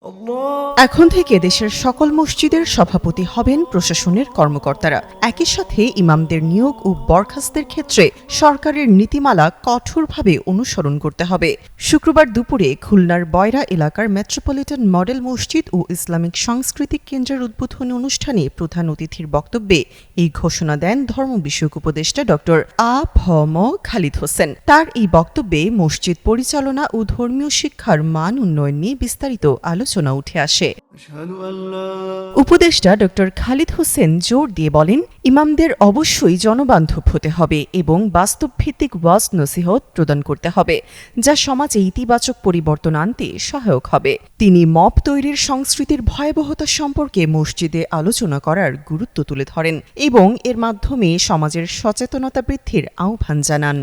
Oh, Allah এখন থেকে দেশের সকল মসজিদের সভাপতি হবেন প্রশাসনের কর্মকর্তারা। একই সাথে ইমামদের নিয়োগ ও বরখাস্তের ক্ষেত্রে সরকারের নীতিমালা কঠোরভাবে অনুসরণ করতে হবে। শুক্রবার দুপুরে খুলনার বয়রা এলাকার মেট্রোপলিটন মডেল মসজিদ ও ইসলামিক সাংস্কৃতিক কেন্দ্রের উদ্বোধনী অনুষ্ঠানে প্রধান অতিথির বক্তব্যে এই ঘোষণা দেন ধর্ম বিষয়ক উপদেষ্টা ডক্টর আ ভ ম খালিদ হোসেন। তার এই বক্তব্যে মসজিদ পরিচালনা ও ধর্মীয় শিক্ষার মান উন্নয়ন নিয়ে বিস্তারিত আলোচনা উঠে আসে। হবে। উপদেষ্টা ড খালিদ হোসেন জোর দিয়ে বলেন, ইমামদের অবশ্যই জনবান্ধব হতে হবে এবং বাস্তবভিত্তিক ওয়াজ নসিহত প্রদান করতে হবে, যা সমাজে ইতিবাচক পরিবর্তন আনতে সহায়ক হবে। তিনি মপ তৈরির সংস্কৃতির ভয়াবহতা সম্পর্কে মসজিদে আলোচনা করার গুরুত্ব তুলে ধরেন এবং এর মাধ্যমে সমাজের সচেতনতা বৃদ্ধির আহ্বান জানান।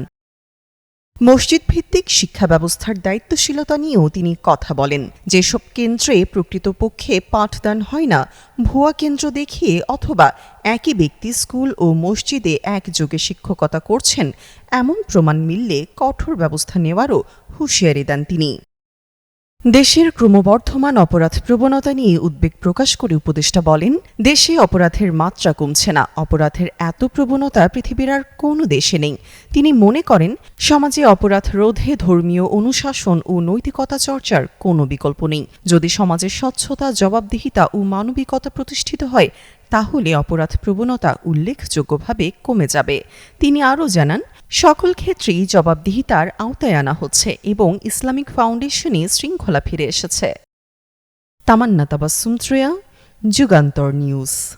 মসজিদ ভিত্তিক শিক্ষা ব্যবস্থার দায়িত্বশীলতা নিয়েও তিনি কথা বলেন। যেসব কেন্দ্রে প্রকৃতপক্ষে পাঠদান হয় না, ভুয়া কেন্দ্র দেখিয়ে অথবা একই ব্যক্তি স্কুল ও মসজিদে একযোগে শিক্ষকতা করছেন, এমন প্রমাণ মিললে কঠোর ব্যবস্থা নেওয়ারও হুঁশিয়ারি দেন তিনি। দেশের ক্রমবর্ধমান অপরাধ প্রবণতা নিয়ে উদ্বেগ প্রকাশ করে উপদেষ্টা বলেন, দেশে অপরাধের মাত্রা কমছে না। অপরাধের এত প্রবণতা পৃথিবীর আর কোনো দেশে নেই। তিনি মনে করেন, সমাজে অপরাধ রোধে ধর্মীয় অনুশাসন ও নৈতিকতা চর্চার কোনো বিকল্প নেই। যদি সমাজের স্বচ্ছতা, জবাবদিহিতা ও মানবিকতা প্রতিষ্ঠিত হয়, তাহলে অপরাধ প্রবণতা উল্লেখযোগ্যভাবে কমে যাবে। তিনি আরও জানান সকল ক্ষেত্রেই জবাবদিহিতার আওতায় আনা হচ্ছে এবং ইসলামিক ফাউন্ডেশনে শৃঙ্খলা ফিরে এসেছে। তামান্না তাবাসুমত্রিয়া যুগান্তর নিউজ।